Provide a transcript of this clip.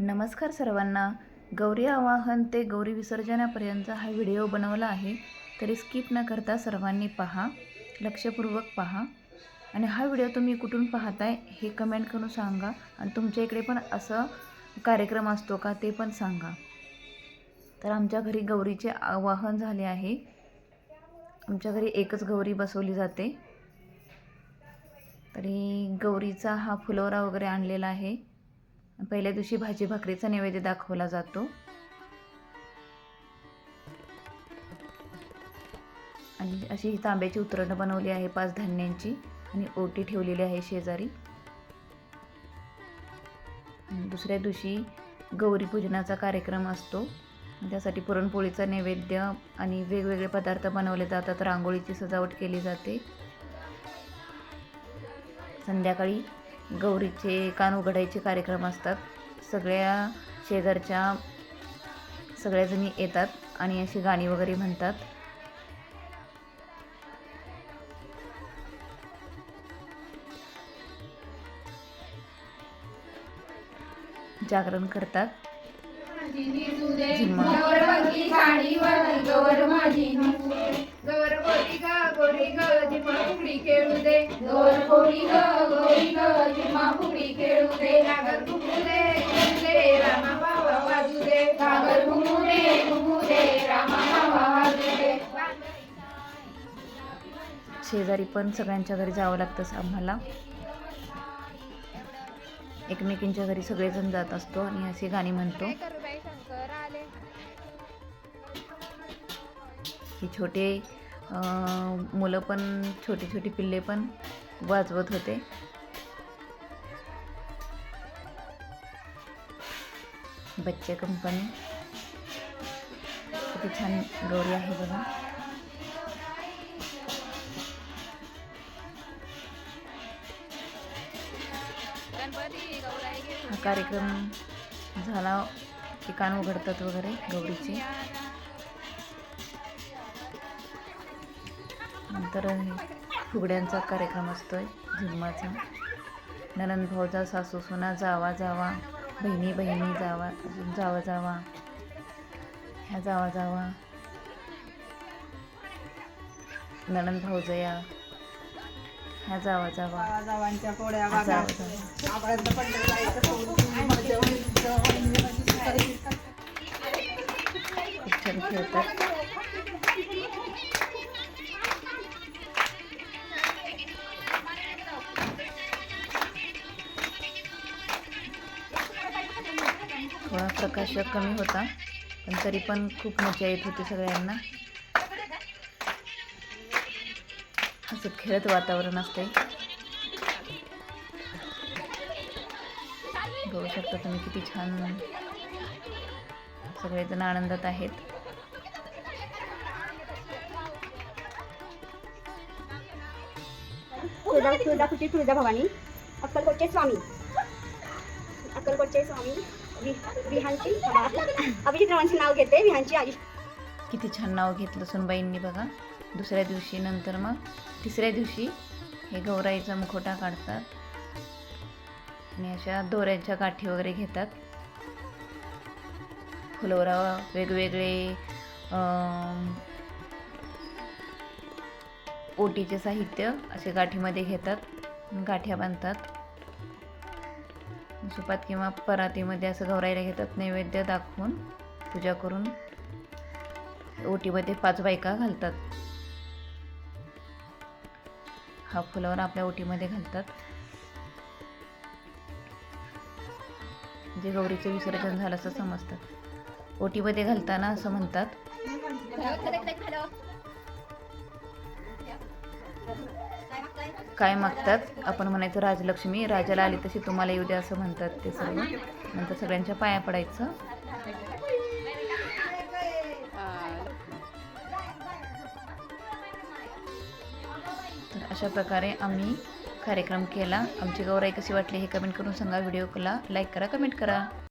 नमस्कार सर्वांना. गौरी आवाहन ते गौरी विसर्जनापर्यंत हा व्हिडिओ बनवला आहे. तरी स्किप न करता सर्वांनी पहा लक्षपूर्वक पहा. आणि हा व्हिडिओ तुम्ही कुठून पाहताय हे कमेंट करून सांगा. आणि तुमच्या इकडे पण असं कार्यक्रम असतो का ते पण सांगा. तर आमच्या घरी गौरीचे आवाहन झाले आहे. आमच्या घरी एकच गौरी बसवली जाते. तरी गौरीचा हा फुलोरा वगैरे आणलेला आहे. पहिल्या दिवशी भाजी भाकरीचा नैवेद्य दाखवला जातो. आणि अशी ही तांब्याची उतरणं बनवली आहे पाच धान्यांची आणि ओटी ठेवलेली आहे शेजारी. दुसऱ्या दिवशी गौरी पूजनाचा कार्यक्रम असतो. त्यासाठी पुरणपोळीचा नैवेद्य आणि वेगवेगळे पदार्थ बनवले जातात. रांगोळीची सजावट केली जाते. संध्याकाळी गौरीचे कान उघडायचे कार्यक्रम असतात. सगळ्या शेजारच्या सगळ्याजणी येतात आणि अशी गाणी वगैरे म्हणतात. जागरण करतात. गवर खेळू दे नागर घुमू दे घुमू दे रामा बाबा वाजू दे नागर घुमू दे घुमू दे रामा बाबा वाजू दे शेजारी पण सगळ्यांच्या घरी जावं लागतं आम्हाला. एकमेकींच्या घरी सगळेजण जात असतो आणि अशी गाणी म्हणतो. ही छोटे मुलं पण छोटी छोटी पिल्ले पण वाजवत होते. बच्चे कंपनी किती छान गौरी आहे बघा. हा कार्यक्रम झाला. की कान उघडतात वगैरे गौरीचे. नंतर फुगड्यांचा कार्यक्रम असतोय झिम्माचा ननंद भाऊजा सासू सुना जावा जावा. बहिणी बहिणी जावा अजून जावा जावा. ह्या जावा जावा. ननंद भाऊजया. ह्या जावा जावा. गावांच्या पोळ्या जावा. खूप छान खेळतात. थोडा प्रकाश कमी होता पण तरी पण खूप मजा येत होती सगळ्यांना. हसत खेळत वातावरण असते बघू शकता तुम्ही किती छान सगळेजण आनंदात आहेत. तुळजा तुळजापूरची तुळजाभवानी अक्कलकोटचे स्वामी. अक्कलकोटचे स्वामी. विहानची अभिजित रावांचे नाव घेते विहानची आई किती छान नाव घेतलं सुनबाईंनी बघा. दुसऱ्या दिवशी नंतर मग तिसऱ्या दिवशी हे गौराईचा मुखोटा काढतात. आणि अशा दोऱ्यांच्या गाठी वगैरे घेतात. फुलोरा वेगवेगळे ओटीचे साहित्य असे गाठीमध्ये घेतात. गाठ्या बांधतात. सुपात किंवा परातीमध्ये असं गौराईला घेतात नैवेद्य दाखवून पूजा करून ओटीमध्ये पाच बायका घालतात. हा फुलावर आपल्या ओटीमध्ये घालतात. जे गौरीचं विसर्जन झालं असं समजतात. ओटीमध्ये घालताना असं म्हणतात. काय मागतात? आपण म्हणायचं राजलक्ष्मी राजाला आली तशी तुम्हाला येऊ द्या असं म्हणतात ते सर्व. नंतर सगळ्यांच्या पाया पडायचं. तर अशा प्रकारे आम्ही कार्यक्रम केला. आमची गौराई कशी वाटली हे कमेंट करून सांगा. व्हिडिओला लाईक करा कमेंट करा.